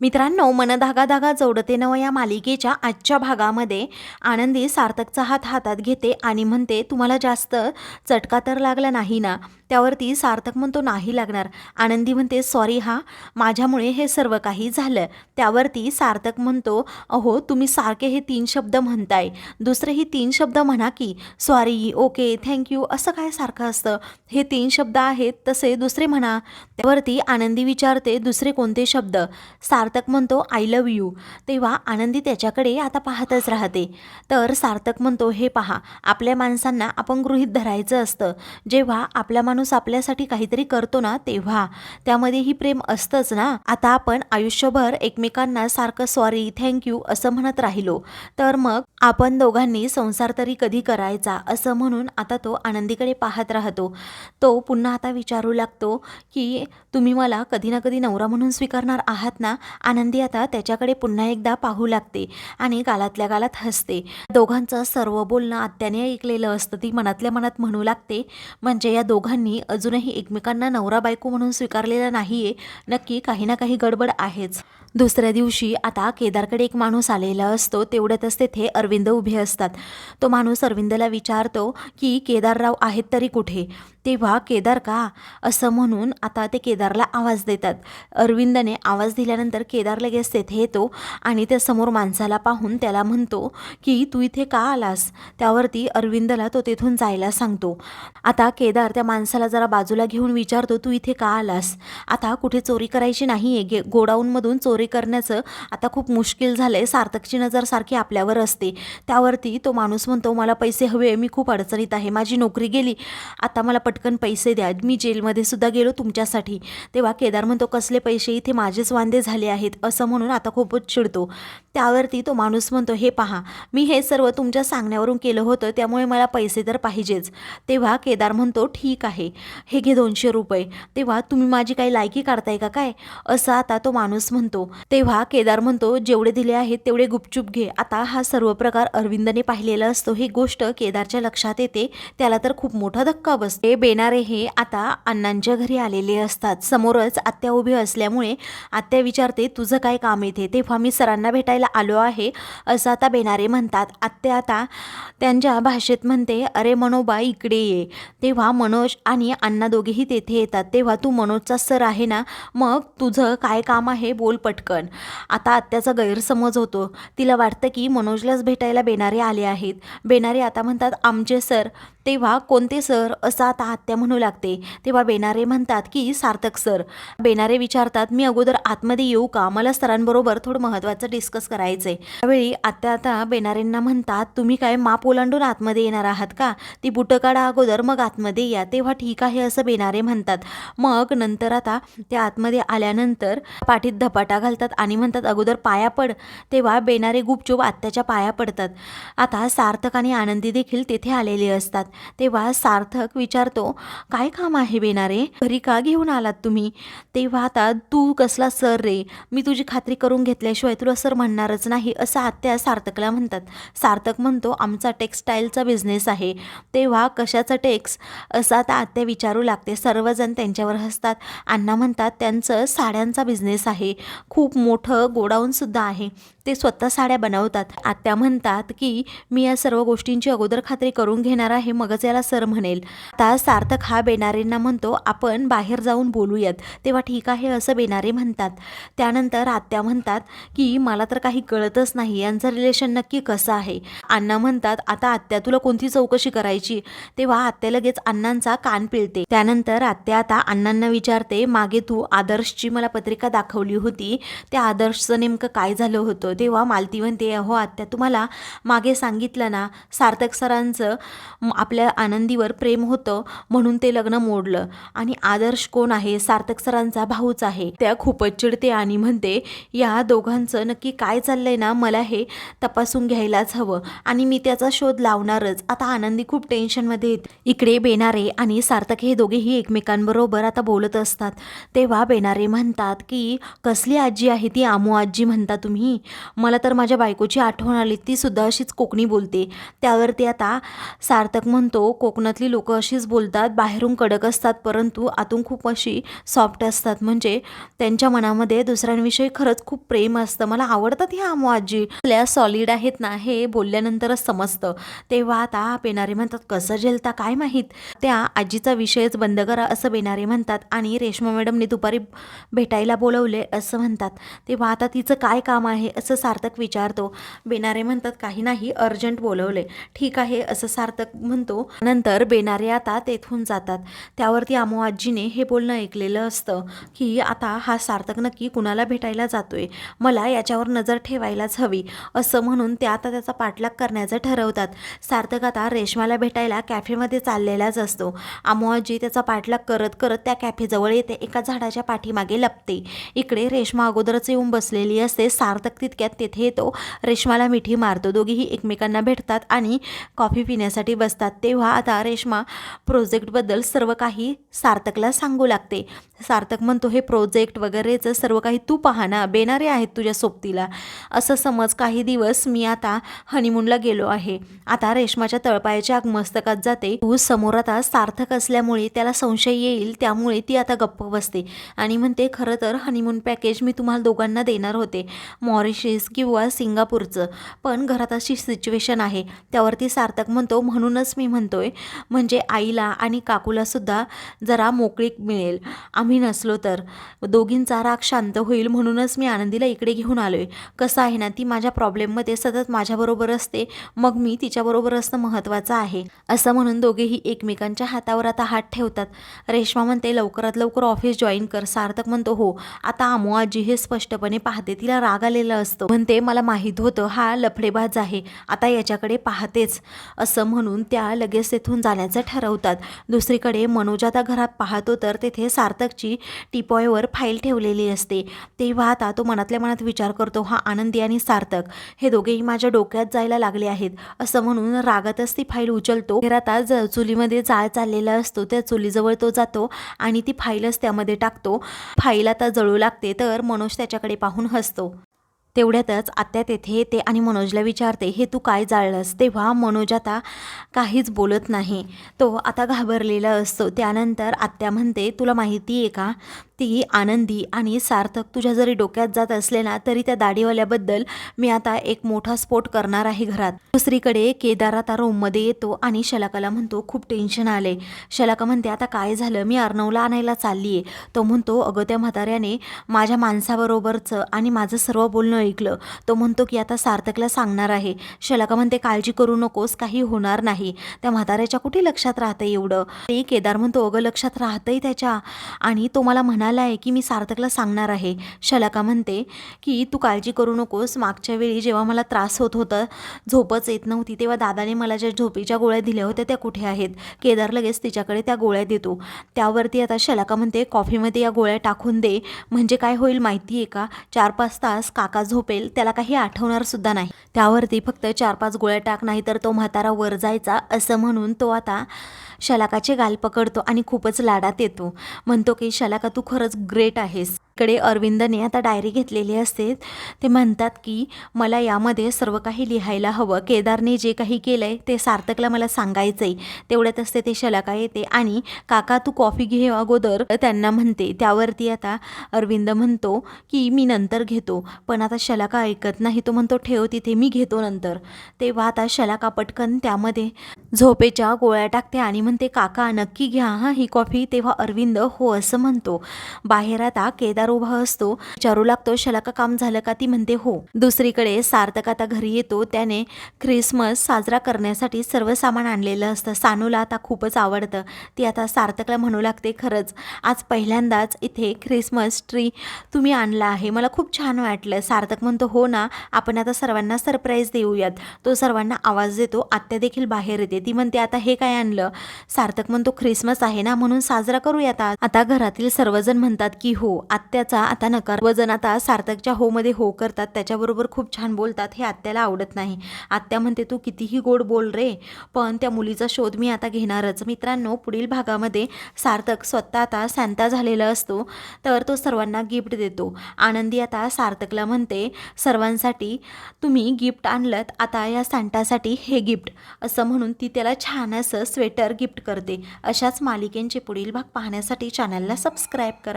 मित्रांनो मनधागा धागा जोडते नव या मालिकेच्या आजच्या भागामध्ये. आनंदी सार्थकचा हात हातात घेते आणि म्हणते तुम्हाला जास्त चटका तर लागला नाही ना? त्यावरती सार्थक म्हणतो नाही लागणार. आनंदी म्हणते सॉरी हा माझ्यामुळे हे सर्व काही झालं. त्यावरती सार्थक म्हणतो अहो तुम्ही सारखे हे तीन शब्द म्हणताय. दुसरेही तीन शब्द म्हणा की सॉरी ओके थँक्यू असं काय सारखं असतं? हे तीन शब्द आहेत तसे दुसरे म्हणा. त्यावरती आनंदी विचारते दुसरे कोणते शब्द? सार्थक म्हणतो आय लव्ह यू तेव्हा आनंदी त्याच्याकडे आता पाहतच राहते. तर सार्थक म्हणतो हे पहा आपल्या माणसांना आपण गृहीत धरायचं असतं. जेव्हा आपल्या माणूस माणूस आपल्यासाठी काहीतरी करतो ना तेव्हा. त्यामध्येही प्रेम असतंच ना. आता आपण आयुष्यभर एकमेकांना सारखं सॉरी थँक्यू असं म्हणत राहिलो. तर मग आपण दोघांनी संसार तरी कधी करायचा असं म्हणून आता तो आनंदीकडे पाहत राहतो. तो पुन्हा आता विचारू लागतो की तुम्ही मला कधी ना कधी नवरा म्हणून स्वीकारणार आहात ना? आनंदी आता त्याच्याकडे पुन्हा एकदा पाहू लागते आणि गालातल्या गालात हसते. दोघांचं सर्व बोलणं आत्याने ऐकलेलं असतं ती मनातल्या मनात म्हणू लागते. म्हणजे या दोघांनी अजूनही एकमेकांना नवरा बायको म्हणून स्वीकारलेला नाही आहे नक्की काही ना काही गडबड आहेच. दुसऱ्या दिवशी आता केदारकडे एक माणूस आलेला असतो तेवढ्यातच तेथे अरविंद उभे असतात. तो माणूस अरविंदला विचारतो की केदारराव आहेत तरी कुठे? तेव्हा केदार का? असं म्हणून आता ते केदारला आवाज देतात. अरविंदने आवाज दिल्यानंतर केदार लगेच तेथे येतो आणि त्या समोर माणसाला पाहून त्याला म्हणतो की तू इथे का आलास? त्यावरती अरविंदला तो तेथून जायला सांगतो. आता केदार त्या माणसाला जरा बाजूला घेऊन विचारतो तू इथे का आलास? आता कुठे चोरी करायची नाही आहे गे गोडाऊनमधून चोरी करण्याचं आता खूप मुश्किल झालं आहे सार्थकची नजर सारखी आपल्यावर असते. त्यावरती तो माणूस म्हणतो मला पैसे हवे मी खूप अडचणीत आहे. माझी नोकरी गेली आता मला पटकन पैसे द्या. मी जेलमध्ये सुद्धा गेलो तुमच्यासाठी. तेव्हा केदार म्हणतो कसले पैसे? इथे माझेच वांदे झाले आहेत. असं म्हणून आता खूपच चिडतो. त्यावरती तो माणूस म्हणतो हे पहा मी हे सर्व तुमच्या सांगण्यावरून केलं होतं त्यामुळे मला पैसे तर पाहिजेच. तेव्हा केदार म्हणतो ठीक आहे. हे घे दोनशे रुपये. तेव्हा तुम्ही माझी काही लायकी काढताय का काय? असं आता तो माणूस म्हणतो. तेव्हा केदार म्हणतो जेवढे दिले आहेत तेवढे गुपचूप घे. आता हा सर्व प्रकार अरविंदने पाहिलेला असतो. ही गोष्ट केदारच्या लक्षात येते. त्याला तर खूप मोठा धक्का बसते. बेनारे हे आता अण्णांच्या घरी आलेले असतात. समोरच आत्या उभी असल्यामुळे आत्या विचारते तुझं काय काम येते तेव्हा मी सरांना भेटायला आलो आहे. असं आता बेनारे म्हणतात. आत्या आता त्यांच्या भाषेत म्हणते अरे मनोबा इकडे ये. तेव्हा मनोज आणि अण्णा दोघेही तेथे येतात. तेव्हा तू मनोजचा सर आहे ना? मग तुझं काय काम आहे? बोल पटकन. आता आत्याचा गैरसमज होतो. तिला वाटतं की मनोजलाच भेटायला बेनारे आले आहेत. बेनारे आता म्हणतात आमचे सर. तेव्हा कोणते सर? असं आता आत्या म्हणू लागते. तेव्हा बेनारे म्हणतात की सार्थक सर. बेनारे विचारतात मी अगोदर आतमध्ये येऊ का? मला सरांबरोबर थोडं महत्त्वाचं डिस्कस करायचं आहे त्यावेळी आत्या आता बेनारेंना म्हणतात तुम्ही काय माप ओलांडून आतमध्ये येणार आहात का? ती बुटं काढा अगोदर मग आतमध्ये या. तेव्हा ठीक आहे असं बेनारे म्हणतात. मग नंतर आता त्या आतमध्ये आल्यानंतर पाठीत धपाटा घालतात आणि म्हणतात अगोदर पाया पड. तेव्हा बेणारे गुपचूप आत्याच्या पाया पडतात. आता सार्थक आणि आनंदी देखील तेथे आलेले असतात. तेव्हा सार्थक विचारतो काय काम आहे बेणारे घरी का घेऊन आलात तुम्ही? तेव्हा आता तू कसला सर रे? मी तुझी खात्री करून घेतल्याशिवाय तुला सर म्हणणारच नाही असं आत्या सार्थकला म्हणतात. सार्थक म्हणतो आमचा टेक्स्टाईलचा बिझनेस आहे. तेव्हा कशाचा टेक्स? असं आता आत्या विचारू लागते. सर्वजण त्यांच्यावर हसतात. अण्णा म्हणतात त्यांचं साड्यांचा बिझनेस आहे. खूप मोठं गोडाऊनसुद्धा आहे. ते स्वतः साड्या बनवतात. आत्या म्हणतात की मी या सर्व गोष्टींची अगोदर खात्री करून घेणार आहे मगच याला सर म्हणेल. आता सार्थक हा बेनारेंना म्हणतो आपण बाहेर जाऊन बोलूयात. तेव्हा ठीक आहे असं बेनारे म्हणतात. त्यानंतर आत्या म्हणतात की मला तर काही कळतच नाही यांचं रिलेशन नक्की कसं आहे? अण्णा म्हणतात आता आत्या तुला कोणती चौकशी करायची? तेव्हा आत्या लगेच अण्णांचा कान पिळते. त्यानंतर आत्या आता अण्णांना विचारते मागे तू आदर्शची मला पत्रिका दाखवली होती त्या आदर्शचं नेमकं काय झालं होतं? तेव्हा मालती म्हणते अहो आत्या तुम्हाला मागे सांगितलं ना सार्थक सरांचं आपल्या आनंदीवर प्रेम होतं म्हणून ते लग्न मोडलं. आणि आदर्श कोण आहे? सार्थक सरांचा भाऊच आहे. त्या खूपच चिडते आणि म्हणते या दोघांचं नक्की काय चाललंय ना मला हे तपासून घ्यायलाच हवं. आणि मी त्याचा शोध लावणारच. आता आनंदी खूप टेन्शनमध्ये इकडे बेनारे आणि सार्थक हे दोघेही एकमेकांबरोबर आता बोलत असतात. तेव्हा बेनारे म्हणतात की कसली आजी आजी आहे ती आमू आजी म्हणता तुम्ही. मला तर माझ्या बायकोची आठवण आली ती सुद्धा अशीच कोकणी बोलते. त्यावरती आता सार्थक म्हणतो कोकणातली लोकं अशीच बोलतात बाहेरून कडक असतात परंतु आतून खूप अशी सॉफ्ट असतात. म्हणजे त्यांच्या मनामध्ये दुसऱ्यांविषयी खरंच खूप प्रेम असतं. मला आवडतात ह्या आमू आजी. आपल्या सॉलिड आहेत ना हे बोलल्यानंतरच समजतं. तेव्हा आता बेनारे म्हणतात कसं झेलता काय माहीत? त्या आजीचा विषयच बंद करा असं बेनारे म्हणतात. आणि रेश्मा मॅडमने दुपारी भेटायला बोलवले असं म्हणतात. तेव्हा आता तिचं काय काम आहे असं सार्थक विचारतो. बेनारे म्हणतात काही नाही अर्जंट बोलवले ठीक आहे असं सार्थक म्हणतो. नंतर बेनारे आता तेथून जातात. त्यावरती आमोआजीने हे बोलणं ऐकलेलं असतं की आता हा सार्थक नक्की कुणाला भेटायला जातोय? मला याच्यावर नजर ठेवायलाच हवी. असं म्हणून त्या आता त्याचा पाठलाग करण्याचं ठरवतात. सार्थक आता रेशमाला भेटायला कॅफेमध्ये चाललेलाच असतो. आमोआजी त्याचा पाठलाग करत करत त्या कॅफेजवळ येते. एका झाडाच्या पाठीमागे लपते. इकडे रेशमा अगोदरच येऊन बसलेली असते. सार्थक तितक्यात तेथे येतो. रेश्माला मिठी मारतो. दोघीही एकमेकांना भेटतात आणि कॉफी पिण्यासाठी बसतात. तेव्हा आता रेश्मा प्रोजेक्टबद्दल सर्व काही सार्थकला सांगू लागते. सार्थक म्हणतो हे प्रोजेक्ट वगैरेचं सर्व काही तू पहा ना. बेनारे आहेत तुझ्या सोबतीला. असं समज काही दिवस मी आता हनीमूनला गेलो आहे. आता रेश्माच्या तळपायाच्या आगमस्तकात जाते. तू समोर आता सार्थक असल्यामुळे त्याला संशय येईल. त्यामुळे ती आता गप्प बसते आणि म्हणते खरं तर हनीमून पॅकेज मी तुम्हाला दोघांना देणार होते. मॉरिशस किंवा सिंगापूरचं. पण घरात अशी सिच्युएशन आहे. त्यावरती सार्थक म्हणतो म्हणूनच मी म्हणतोय. म्हणजे आईला आणि काकूलासुद्धा जरा मोकळीक मिळेल. आम्ही नसलो तर. दोघींचा राग शांत होईल. म्हणूनच मी आनंदीला इकडे घेऊन आलो आहे कसं आहे ना ती माझ्या प्रॉब्लेममध्ये सतत माझ्याबरोबर असते. मग मी तिच्याबरोबर असणं महत्त्वाचं आहे. असं म्हणून दोघेही एकमेकांच्या हातावर आता हात ठेवतात. रेश्मा म्हणते लवकरात लवकर ऑफिस जॉईन कर. सार्थक म्हणतो हो. आता आमो आजी हे स्पष्टपणे पाहते. तिला राग आलेला असतो. म्हणते मला माहीत होतं हा लफडेबाज आहे. आता याच्याकडे पाहतेच. असं म्हणून त्या लगेच तेथून जाण्याचं ठरवतात. दुसरीकडे मनोज आता घरात पाहतो तर तेथे सार्थकची टिपॉयवर फाईल ठेवलेली असते. तेव्हा आता तो मनातल्या मनात विचार करतो हा आनंदी आणि सार्थक. हे दोघेही माझ्या डोक्यात जायला लागले आहेत. असं म्हणून रागातच ती फाईल उचलतो. तर आता ज चुलीमध्ये जाळ चाललेला असतो. त्या चुलीजवळ तो जातो आणि ती फाईलच त्यामध्ये टाकतो. फाईल आता जळू लागते तर मनोज त्याच्याकडे पाहून हसतो. तेवढ्यातच आत्या तेथे येते आणि मनोजला विचारते हे तू काय जाळलंस? तेव्हा मनोज आता काहीच बोलत नाही. तो आता घाबरलेला असतो. त्यानंतर आत्या म्हणते तुला माहिती आहे का? ती आनंदी आणि सार्थक तुझ्या जरी डोक्यात जात असले ना तरी त्या दाढीवाल्याबद्दल मी आता एक मोठा स्फोट करणार आहे घरात. दुसरीकडे केदार आता रूममध्ये येतो आणि शलाकाला म्हणतो खूप टेन्शन आले शलाका म्हणते आता काय झालं? मी अर्णवला आणायला चालली आहे तो म्हणतो अगं त्या म्हाताऱ्याने माझ्या माणसाबरोबरचं आणि माझं सर्व बोलणं ऐकलं. तो म्हणतो की आता सार्थकला सांगणार आहे. शलाका म्हणते काळजी करू नकोस काही होणार नाही. त्या म्हाताऱ्याच्या कुठे लक्षात राहतं एवढं? ते केदार म्हणतो अगं लक्षात राहतंय त्याच्या. आणि तो मला म्हणाला आहे की मी सार्थकला सांगणार आहे. शलाका म्हणते की तू काळजी करू नकोस. मागच्या वेळी जेव्हा मला त्रास होत होता झोपच येत नव्हती तेव्हा दादाने मला ज्या झोपेच्या गोळ्या दिल्या होत्या त्या कुठे आहेत? केदार लगेच तिच्याकडे त्या गोळ्या देतो. त्यावरती आता शलाका म्हणते कॉफीमध्ये या गोळ्या टाकून दे. म्हणजे काय होईल माहिती आहे का? चार पाच तास काका झोप झोपेल त्याला काही आठवणार सुद्धा नाही. त्यावरती फक्त चार पाच गोळ्या टाक नाही तर तो म्हातारा वर जायचा असं म्हणून तो आता शलाकाचे गाल पकडतो आणि खूपच लाडात येतो. म्हणतो की शलाका तू खरंच ग्रेट आहेस. इकडे अरविंदने आता डायरी घेतलेली असते. ते म्हणतात की मला यामध्ये सर्व काही लिहायला हवं. केदारने जे काही केलं आहे ते सार्थकला मला सांगायचं आहे तेवढ्यात असते ते शलाका येते आणि काका तू कॉफी घे अगोदर त्यांना म्हणते. त्यावरती आता अरविंद म्हणतो की मी नंतर घेतो. पण आता शलाका ऐकत नाही. तो म्हणतो ठेव तिथे मी घेतो नंतर तेव्हा आता शलाका पटकन त्यामध्ये झोपेच्या गोळ्या टाकते आणि म्हणते काका नक्की घ्या हां ही कॉफी तेव्हा अरविंद हो असं म्हणतो. बाहेर आता केदार उभा असतो. विचारू लागतो शलाका काम झालं का? ती म्हणते हो. दुसरीकडे सार्थक आता घरी येतो. त्याने ख्रिसमस साजरा करण्यासाठी सर्व सामान आणलेलं असतं. सानूला आता खूपच आवडतं. ती आता सार्थकला म्हणू लागते खरंच आज पहिल्यांदाच इथे ख्रिसमस ट्री तुम्ही आणला आहे. मला खूप छान वाटलं. सार्थक म्हणतो हो ना आपण आता सर्वांना सरप्राईज देऊयात. तो सर्वांना आवाज देतो. आत्या देखील बाहेर येते. ती म्हणते आता हे काय आणलं? सार्थक म्हणतो ख्रिसमस आहे ना म्हणून साजरा करूयात आता आता घरातील सर्वजण म्हणतात की हो आत्याचा आता नकार. वजन आता सार्थकच्या हो मध्ये हो करतात त्याच्याबरोबर खूप छान बोलतात हे आत्याला आवडत नाही. आत्या म्हणते तू कितीही गोड बोल रे पण त्या मुलीचा शोध मी आता घेणारच. मित्रांनो पुढील भागामध्ये सार्थक स्वतः आता सॅंता झालेला असतो तर तो सर्वांना गिफ्ट देतो. आनंदी आता सार्थकला म्हणते सर्वांसाठी तुम्ही गिफ्ट आणलं आता या सॅंटासाठी हे गिफ्ट. असं म्हणून ती त्याला छान असं स्वेटर गिफ्ट गिफ्ट करते. अशाच मालिकेंचे पुढील भाग पाहण्यासाठी चॅनलला सबस्क्राईब करा.